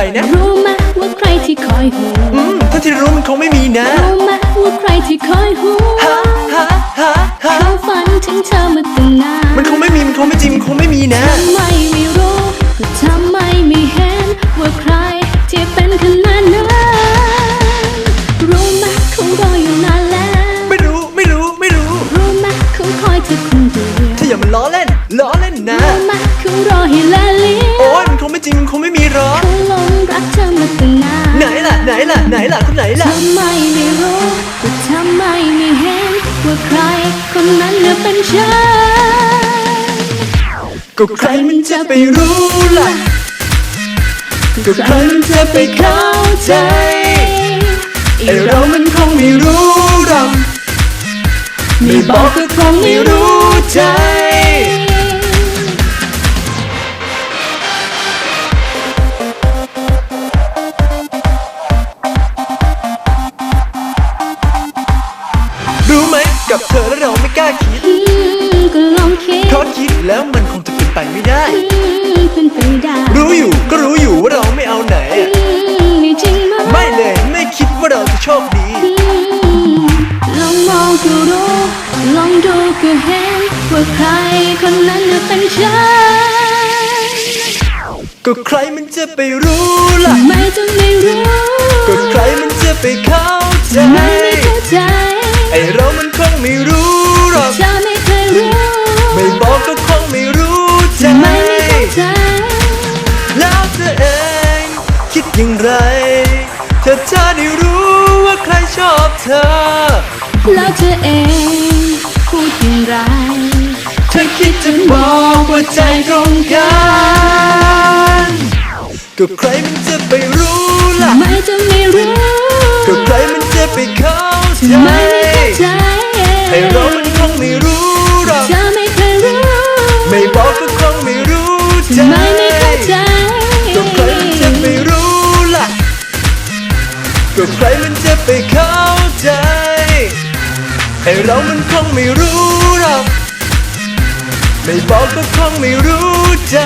ราบเป็นใครนะ รู้ไหมว่าใครที่คอยห่วงอืมถ้าที่รู้มันคงไม่มีนะ รู้ไหมว่าใครที่คอยห่วฮะงฮะฮะฮะเขาฝันถึงเธอมาตั้งนานมันคงไม่มีมันคงไม่จริงมันคงไม่มีนะทำไมไม่รู้ก็ทำไมไม่เห็น ว่าใครที่เป็นขนาดนั้นรู้ไหมเขารออยู่นานแล้ว ไม่รู้ไม่รู้ไม่รู้รู้ไหมเขาคอยเธอคนเดียวถ้าอย่ามันล้อเล่นล้อเล่นนะรู้ไหมเขารอให้ละเลีย ไหนล่ะไหนล่ะคนไหนล่ะทำไมไม่รู้ก็ทำไมไม่เห็น ว่าใครคนนั้นน่ะเป็นฉัน ก็ใครมันจะไปรู้ล่ะ ก็ใครมันจะไปเข้าใจไอเรามันคงไม่รู้หรอกไม่บอกก็คงไม่รู้ใจ กับเธอแล้วเราไม่กล้าคิดอืมก็ลองคิดเพราะคิดแล้วมันคงจะเป็นไปไม่ได้อืมเป็นไปได้ รู้อยู่ก็รู้อยู่ว่าเราไม่เอาไหนอะอืมไม่จริงไหมไม่เลยไม่คิดว่าเราจะโชคดีอืมลองมองก็รู้ลองดูก็เห็นว่าใครคนนั้นน่ะเป็นฉันก็ใครมันจะไปรู้ล่ะทำไมจะไม่รู้ ก็ใครมันจะไปเข้าใจ ไม่รู้หรอกเธอไม่เคยรู้ไม่บอกก็คงไม่รู้ใจทำไมไม่เข้าใจแล้วเธอเองคิดอย่างไร เธอจะได้รู้ว่าใครชอบเธอ แล้วเธอเองพูดอย่างไร เธอคิดจะบอกว่าใจตรงกันก็ใครมันจะไปรู้ล่ะทำไมจะไม่รู้ก็ใครมันจะไปเข้าใจ คงไม่รู้หรอกเธอไม่เคยรู้ ไม่บอกก็คงไม่รู้ใจทำไมไม่เข้าใจ ก็ใครมันจะไปรู้ล่ะ ก็ใครมันจะไปเข้าใจ ไอเรามันคงไม่รู้หรอก ไม่บอกก็คงไม่รู้ใจ